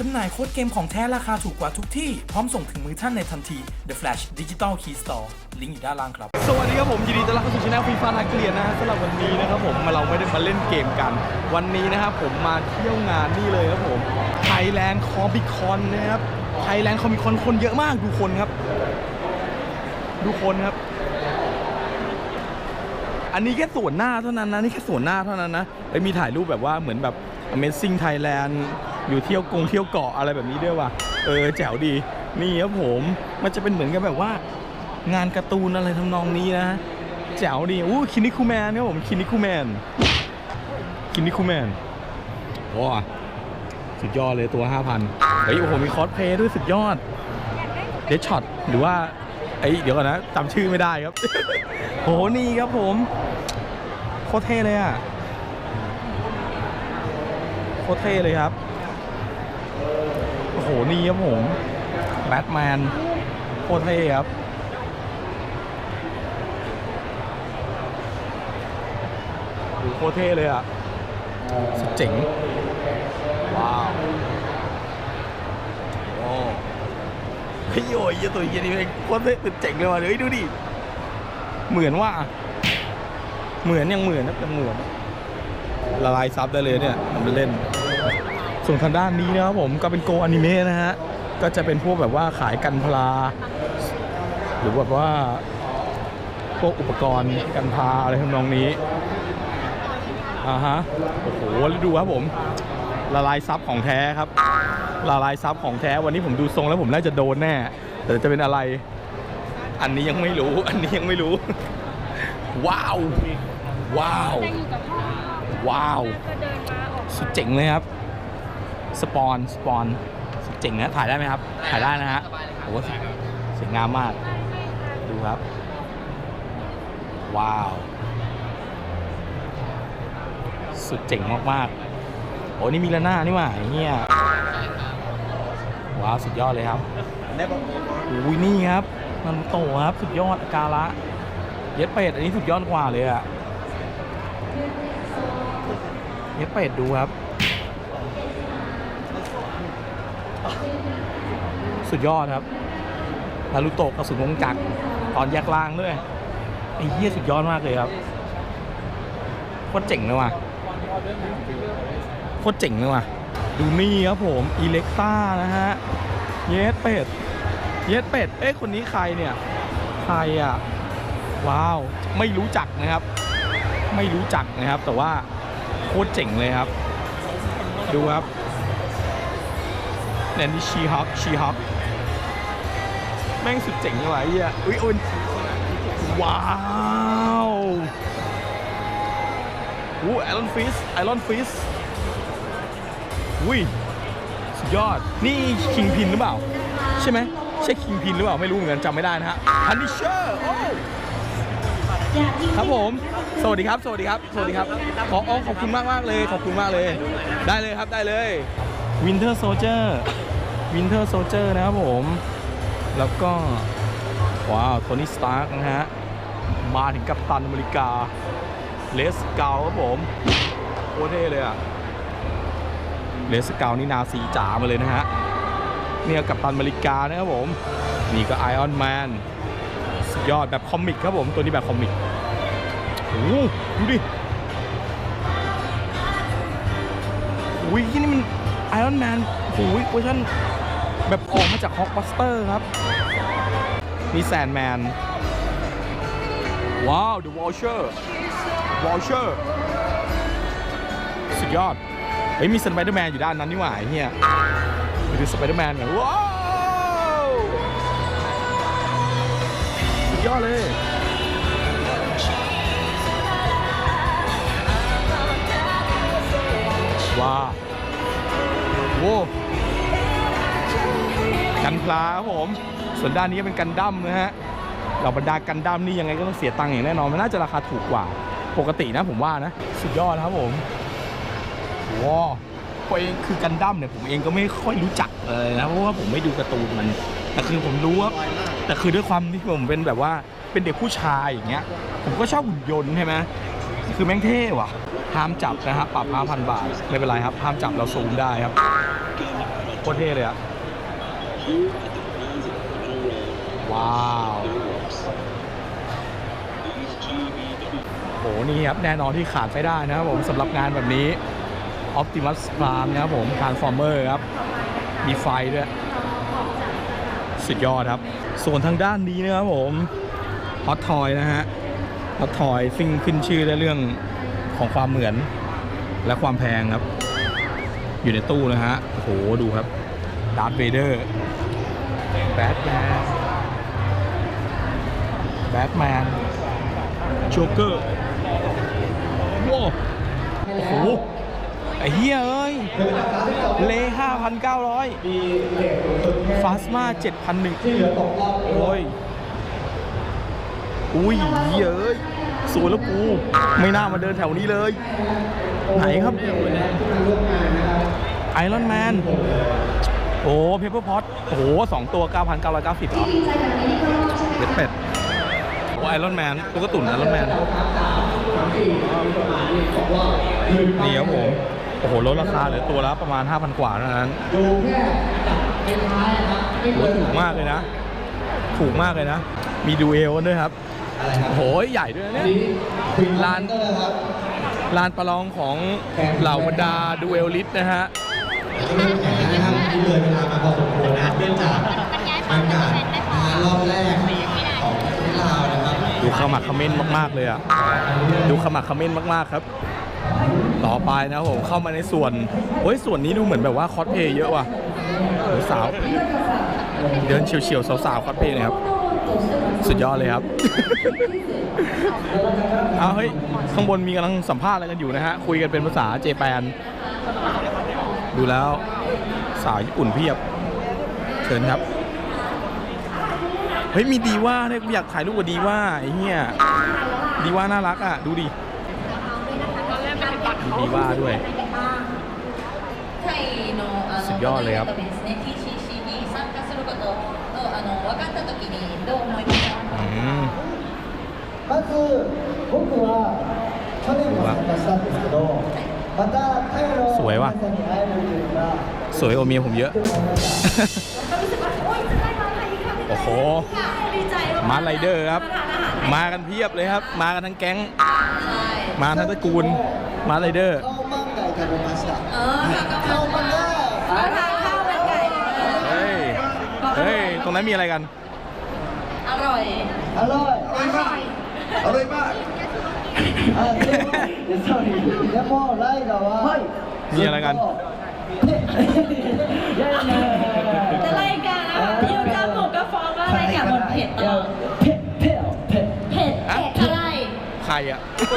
จำหน่ายโค้ดเกมของแท้ราคาถูกกว่าทุกที่ พร้อมส่งถึงมือท่านในทันที The Flash Digital Key Store ลิงก์อยู่ด้านล่างครับ สวัสดีครับผมยินดีต้อนรับเข้าสู่ช anel ฟีฟ่าทาเกลียนนะฮะสำหรับวันนี้นะครับผมมาเราไม่ได้มาเล่นเกมกัน วันนี้นะครับผมมาเที่ยวงานนี่เลยครับผม Thailand Comic Con นะครับ Thailand Comic Con คนเยอะมากดูคนครับ ดูคนครับ อันนี้แค่ส่วนหน้าเท่านั้นนะนี่แค่ส่วนหน้าเท่านั้นนะไอ้มีถ่ายรูปแบบว่าเหมือนแบบ Amazing Thailand อยู่เที่ยวกงเที่ยวเกาะอะไรแบบนี้ด้วยว่ะเออแจ๋วดีนี่ครับผมมันจะเป็นเหมือนกับแบบว่า งานการ์ตูนอะไรทำนองนี้นะแจ๋วดีอู้คินิคูแมนครับผมคินิคูแมนคินิคูแมนว้าสุดยอดเลยตัว 5,000เฮ้ยโอ้โหมีคอสเพย์ด้วยสุดยอดเดชช็อตหรือว่าไอ้เดี๋ยวก่อนนะจำชื่อไม่ได้ครับ โหนี่ครับผม โคตรเท่เลยอะ โคตรเท่เลยครับ โอ้โหนี่ครับผมแบทแมนโคตรเท่ครับดูโคตรเท่เลยอะสุดเจ๋ง ว้าวโอ้เฮ้ยโอ้ยเหี้ยตัวเหี้ยนี่เป็นโคตรเท่สุดเจ๋งเลยว่ะเฮ้ยดูดิ เหมือนว่า เหมือนยังเหมือนนะยังเหมือนละลายซับได้เลยเนี่ยมันเล่น ส่วนทางด้านนี้นะครับผมก็เป็นโกอนิเมะนะฮะ ก็จะเป็นพวกแบบว่าขายกันพลา หรือแบบว่าพวกอุปกรณ์กันพาอะไรทำนองนี้อ่าฮะโอ้โหแล้วดูครับผมละลายซับของแท้ครับละลายซับของแท้วันนี้ผมดูทรงแล้วผมน่าจะโดนแน่ แต่จะเป็นอะไร อันนี้ยังไม่รู้ อันนี้ยังไม่รู้ ว้าว ว้าวแต่อยู่กับพ่อว้าวก็เดินมาออกสุดเจ๋งเลยครับ สปอนสปอนสุดเจ๋งนะถ่ายได้ไหมครับ ถ่ายได้นะฮะโอ้โหสวยงามมาก ดูครับ ว้าว สุดเจ๋งมากๆโอ้นี่มีละหน้านี่หว่าไอ้เฮียว้าวสุดยอดเลยครับอุ้ยนี่ครับมันโตครับสุดยอดกาละ เย็ดเป็ดอันนี้สุดยอดกว่าเลยอะเย็ดเป็ดดูครับ สุดยอดครับนารุโตะกระสุนวงจักรตอนแยกล่างด้วยไอ้เหี้ยสุดยอดมากเลยครับโคตรเจ๋งเลยว่ะโคตรเจ๋งเลยว่ะดูนี่ครับผมอีเล็กต้านะฮะเยสเป็ดเยสเป็ดเอ๊ะคนนี้ใครเนี่ยใครอะว้าวไม่รู้จักนะครับ ไม่รู้จักนะครับ แต่ว่าโคตรเจ๋งเลยครับ ดูครับ เนี่ยนี่ชีฮอปชีฮอปแม่งสุดเจ๋งเลยว่ะไอ้เหี้ยอุ้ยอุ้ยว้าวอู้ไอรอนฟิสไอรอนฟิสอุ้ยสุดยอด นี่คิงพินหรือเปล่า ใช่ไหมใช่คิงพินหรือเปล่า ไม่รู้เหมือนกันจำไม่ได้นะฮะพันนิเชอร์โอ้ครับผม สวัสดีครับ สวัสดีครับ สวัสดีครับ ขออ๋อขอบคุณมากมากเลย ขอบคุณมากเลย ได้เลยครับ ได้เลย Winter Soldier Winter Soldier นะครับผม แล้วก็ ว้าว โทนี่สตาร์กนะฮะ มาถึงกัปตันอเมริกา เลสเกาครับผมโคตรเท่เลยอะเลสเกานี่นาสีจ๋ามาเลยนะฮะ เนี่ยกัปตันอเมริกานะครับผม นี่ก็ไอออนแมนสุดยอดแบบคอมิกครับผม ตัวนี้แบบคอมิกโอ้ดูดิอุ้ยนี่มัน รอนแมนโอ้ยเวอร์ชันแบบออกมาจากฮอกบัสเตอร์ครับนี่แซนแมน ว้าว The Vulture Vulture สุดยอด เฮ้ย มีสไปเดอร์แมนอยู่ด้านนั้นนี่หว่าเฮียไปดูสไปเดอร์แมนกันว้าวสุดยอดเลยว้าว กันพลาครับผมส่วนด้านนี้เป็นกันดั้มนะฮะเหล่าบรรดากันดั้มนี่ยังไงก็ต้องเสียตังค์อย่างแน่นอนมันน่าจะราคาถูกกว่าปกตินะผมว่านะ สุดยอดครับผมว้าวตัวเองคือกันดั้มเนี่ยผมเองก็ไม่ค่อยรู้จักเลยนะเพราะว่าผมไม่ดูการ์ตูนมัน แต่คือผมรู้ว่าแต่คือด้วยความที่ผมเป็นแบบว่าเป็นเด็กผู้ชายอย่างเงี้ย ผมก็ชอบหุ่นยนต์ใช่ไหมคือแม่งเท่ว่ะห้ามจับนะครับปรับ5,000 บาท ไม่เป็นไรครับห้ามจับเราซูมได้ครับโคตรเท่เลยอะว้าวโหนี่ครับแน่นอนที่ขาดไม่ได้นะครับผมสำหรับงานแบบนี้ Optimus Prime นะครับผม Transformer ครับ มีไฟด้วย สุดยอดครับ ส่วนทางด้านนี้นะครับผมฮอตทอยนะฮะฮอตทอยซึ่งขึ้นชื่อในเรื่องของความเหมือนและความแพงครับ อยู่ในตู้นะฮะ โอ้โห ดูครับดาร์ธเวเดอร์แบทแมนแบทแมนโจ๊กเกอร์ว้าวโอ้โหไอ้เหี้ยเอ้ย เลห้าพันเก้าร้อยฟาสมาเจ็ดพันหนึ่งโอ้ยอุ้ยเหี้ยเอ้ยสวยแล้วกู ไม่น่ามาเดินแถวนี้เลย ไหนครับไอรอนแมนโอ้เพเปอร์พอตโอ้โหสองตัว 9,990เหรอเบ็ดเป็ดโอ้ไอรอนแมนตุ๊กตุ่นไอรอนแมนนี่ครับผมโอ้โหลดราคาเหลือตัวละประมาณ 5,000 กว่าเท่านั้นโหถูกมากเลยนะ ถูกมากเลยนะ มีดูเอลด้วยครับโอ้โหใหญ่ด้วยนะเนี่ยลาน ลานประลองของเหล่าบรรดาดูเอลลิสนะฮะนะครับที่เลยเวลามาพอสมควรนะเนื่องจากอากาศรอบแรกของประเทศลาวนะครับดูขมักขม้นมาก ๆ เลยอะ ดูขมักขม้นมาก ๆ ครับ ต่อไปนะครับผมเข้ามาในส่วนเฮ้ยส่วนนี้ดูเหมือนแบบว่าคอสเพย์เยอะว่ะสาว เดินเฉียวๆสาวๆคอสเพย์เลยครับ สุดยอดเลยครับ เอาเฮ้ย ข้างบนมีกำลังสัมภาษณ์อะไรกันอยู่นะฮะ คุยกันเป็นภาษาเจแปน ดูแล้วสาวญี่ปุ่นเพียบ เชิญครับ เฮ้ย มีดีว่าเนี่ยอยากถ่ายรูปกับดีว่าไอ้เหี้ยดีว่าน่ารักอะ ดูดิมีดีว่าด้วย สุดยอดเลยครับ の分かった時にどう思いました อืม まず僕は去年も参加したんですけどまたタイのすごいわ皆さんに会えるというのが สวยกว่าเมียผมเยอะ とても思いました ก็รู้สึกว่าโอ๊ยจะได้มาไทยอีกครั้งหนึ่ง โอ้โห ค่ะดีใจกๆ มาไรเดอร์ครับ ทานอาหาร มากันเพียบเลยครับ มากันทั้งแก๊ง ใช่ มาทั้งตระกูล มาไรเดอร์ カオマンガイ食べました เออค่ะก็ カオマンガイ มา ตรงนั้นมีอะไรกัน อร่อย อร่อยอร่อยมากอร่อยมากเออเดี๋ยวสอนพ่อไล่เราว่าเฮ้มีอะไรกันจะไล่กันนะคะยูจะหมูกระฟองว่าอะไรกับหมดเผ็ดตอดเผ็ดเผ็เผ็ดเผ็ดเผ็ดใครอะ ส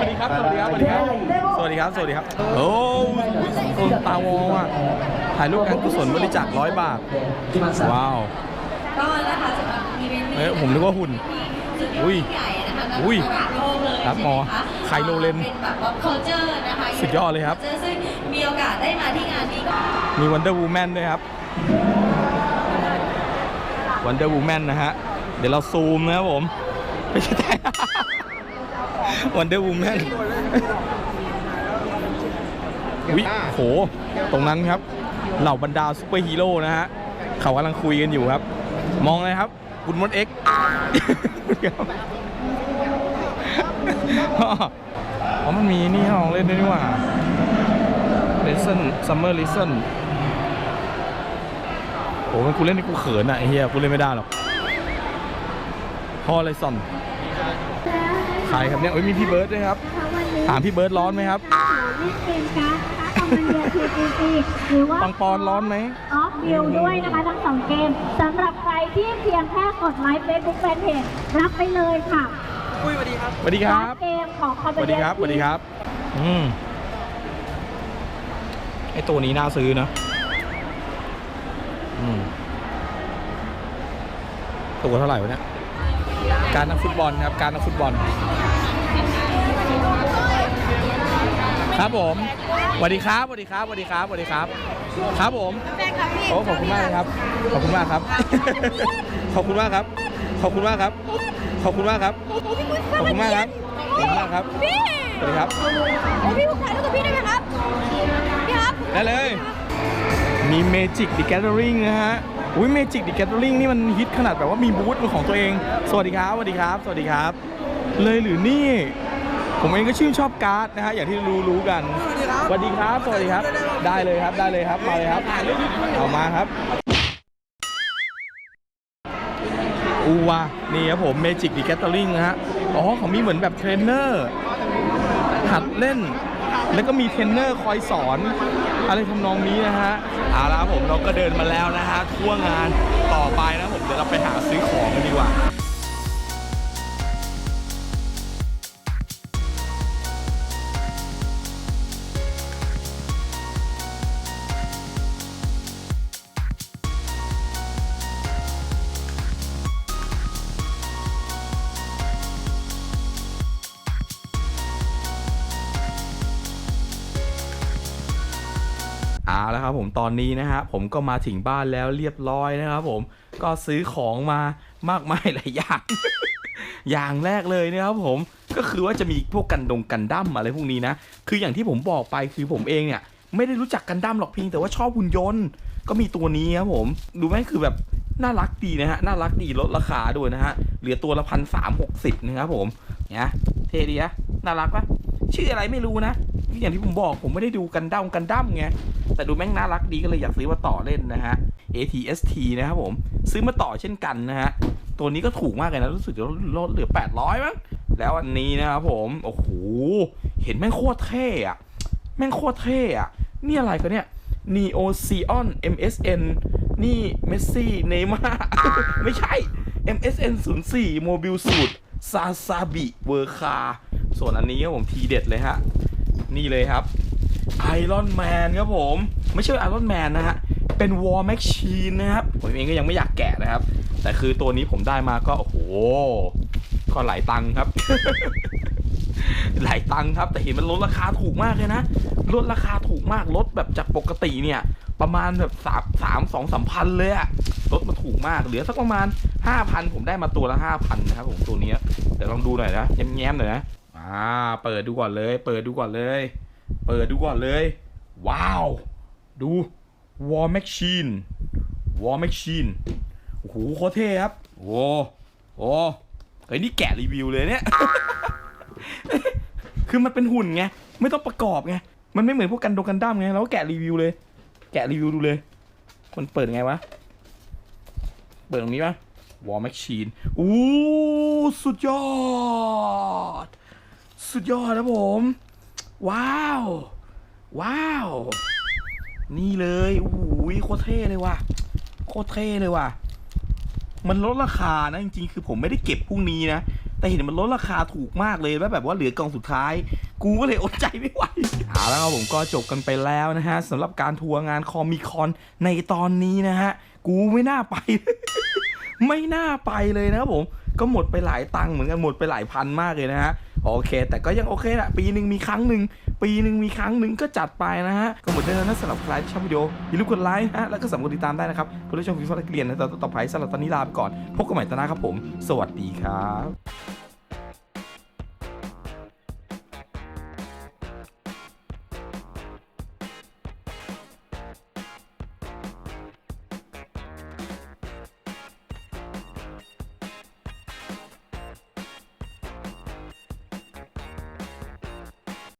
วัสดีครับ สวัสดีครับ สวัสดีครับ สวัสดีครับ สวัสดีครับ โอ้โหตาวองอะ ถ่ายรูปการกุศลบริจาคร้อยบาท ว้าว ก็นะคะสำหรับอีเวนต์นี้เอ้ยผมนึกว่าหุ่นสุดยออุ้ดยยิ่งใหญ่นะคะอุ้ยระดับโลกเลยครับหมอใช่หะไคโลเลนเป็นแบบว่า culture นะคะสุดยอดเลยครับ culture ซึ่งมีโอกาสได้มาที่งานนี้ก็มี Wonder Woman ด้วยครับ Wonder Woman นะฮะ เดี๋ยวเราซูมนะครับผมไม่ใช่ Wonder Woman วิโห ตรงนั้นครับ เหล่าบรรดาซูเปอร์ฮีโร่นะฮะ เขากำลังคุยกันอยู่ครับ มองเลยครับ คุณมดเอ็กอ๋อมันมีนี่ให้ลองเล่นด้วยนี่หว่า Listen Summer Listen โอ้มันกูเล่นนี่กูเขินอะไอ้เฮียกูเล่นไม่ได้หรอกฮอลไลซอนใครครับเนี่ยโอ้ยมีพี่เบิร์ดด้วยครับ ถามพี่เบิร์ดร้อนไหมครับเล่นเกมการ์ดนะคะคอมมานเดีย TGC หรือว่าปังปอนร้อนไหมออฟวิวด้วยนะคะทั้งสองเกมสำหรับใคร ที่เพียงแค่กดไลค์เฟซบุ๊กแฟนเพจรับไปเลยค่ะสวัสดีครับสวัสดีคการ์รัดบเกมของคอมสมานวัสเดีดียครับสวัสดีครับ อืมไอตัวนี้น่าซื้อนะอืมตัวเท่าไหร่วะเนี่ย การนักฟุตบอลครับ การนักฟุตบอล ครับผมสวัสดีครับสวัสดีครับสวัสดีครับสวัสดีครับ ครับผมแฟนคลับพี่โอ้ขอบคุณมากเลยครับ ขอบคุณมากครับ ขอบคุณมากครับ ขอบคุณมากครับ ขอบคุณมากครับ ขอบคุณมากครับ ขอบคุณมากครับพี่สวัสดีครับโอ้พี่ผมถ่ายรูปกับพี่ได้ไหมครับพี่ครับได้เลย มี Magic the Gathering นะฮะอุ้ย Magic the Gathering นี่มันฮิตขนาดแบบว่ามีบูธเป็นของตัวเอง สวัสดีครับสวัสดีครับ สวัสดีครับ เลยหรือนี่ ผมเองก็ชื่นชอบการ์ดนะฮะอย่างที่รู้รู้ๆกันสวัสดีครับสวัสดีครับ ได้เลยครับได้เลยครับมาเลยครับเอามาครับอูวานี่ครับผม Magic the Gathering นะฮะอ๋อเขามีเหมือนแบบเทรนเนอร์หัดเล่น แล้วก็มีเทรนเนอร์คอยสอน อะไรทำนองนี้นะฮะเอาละครับผมเราก็เดินมาแล้วนะฮะทั่วงานต่อไปนะผมเดี๋ยวเราไปหาซื้อของกันดีกว่า เอาละครับผมตอนนี้นะฮะผมก็มาถึงบ้านแล้วเรียบร้อยนะครับผมก็ซื้อของมามากมายหลายอย่าง อย่างแรกเลยนะครับผมก็คือว่าจะมีพวกกันดงกันดั้มอะไรพวกนี้นะ คืออย่างที่ผมบอกไปคือผมเองเนี่ย ไม่ได้รู้จักกันดั้มหรอกเพียงแต่ว่าชอบหุ่นยนต์ ก็มีตัวนี้ครับผมดูไหมคือแบบน่ารักดีนะฮะน่ารักดีลดราคาด้วยนะฮะเหลือตัวละพันสามหกสิบนะครับผมเนี่ยเท่ดีนะน่ารักปะชื่ออะไรไม่รู้นะอย่างที่ผมบอกผมไม่ได้ดูกันดั้มกันดั้มไง แต่ดูแม่งน่ารักดีก็เลยอยากซื้อมาต่อเล่นนะฮะ ATST นะครับผม ซื้อมาต่อเช่นกันนะฮะ ตัวนี้ก็ถูกมากเลยนะ รู้สึกจะลดเหลือ 800มั้งแล้วอันนี้นะครับผม โอ้โห เห็นแม่งโคตรเท่อะแม่งโคตรเท่อะนี่อะไรกันเนี่ย Neo Xeon MSN นี่เมสซี่เนม่าไม่ใช่ MSN 04 Mobile Suit ซาซาบิเวอร์คาส่วนอันนี้ครับผมทีเด็ดเลยฮะ นี่เลยครับ ไอรอนแมนครับผม ไม่ใช่ไอรอนแมนนะฮะ เป็นวอร์แมชชีนนะครับ ผมเองก็ยังไม่อยากแกะนะครับ แต่คือตัวนี้ผมได้มาก็ โอ้โห ก็หลายตังค์ครับ หลายตังค์ครับ แต่เห็นมันลดราคาถูกมากเลยนะ ลดราคาถูกมาก ลดแบบจากปกติเนี่ย ประมาณแบบสามสามสองสามพันเลยอะลดมาถูกมาก เหลือสักประมาณห้าพันผมได้มาตัวละห้าพันนะครับผมตัวนี้เดี๋ยวลองดูหน่อยนะ แง้มๆหน่อยนะ อ่า เปิดดูก่อนเลย เปิดดูก่อนเลย เปิดดูก่อนเลย ว้าว ดู War Machine War Machine โอ้โหโคตรเท่ครับ โอ้โอ้เฮ้ยนี่แกะรีวิวเลยเนี่ย คือมันเป็นหุ่นไง ไม่ต้องประกอบไง มันไม่เหมือนพวกกันโดกันดั้มไง เราก็แกะรีวิวเลย แกะรีวิวดูเลย มันเปิดไงวะ เปิดตรงนี้ปะ War Machine อู้สุดยอด สุดยอดนะผม ว้าว ว้าว นี่เลยโอ้โหโคตรเท่เลยว่ะ โคตรเท่เลยว่ะ มันลดราคานะจริงๆ คือผมไม่ได้เก็บพรุ่งนี้นะ แต่เห็นมันลดราคาถูกมากเลยแล้วแบบว่าเหลือกล่องสุดท้าย กูก็เลยอดใจไม่ไหวเอาแล้วผมก็จบกันไปแล้วนะฮะสำหรับการทัวร์งานคอมิคอนในตอนนี้นะฮะ กูไม่น่าไป ไม่น่าไปเลยนะครับผม ก็หมดไปหลายตังค์เหมือนกันหมดไปหลายพันมากเลยนะฮะโอเค แต่ก็ยังโอเคนะปีหนึ่งมีครั้งหนึ่งปีหนึ่งมีครั้งหนึ่งก็จัดไปนะฮะก็หมดแล้วนะสำหรับใครที่ชอบวิดีโออย่าลืมกดไลค์นะฮะแล้วก็สำคัญติดตามได้นะครับเพื่อชมฟีฟ่าเรียนในตอนต่อไปสำหรับตอนนี้ลาไปก่อนพบกันใหม่ตอนหน้าครับผม สวัสดีครับ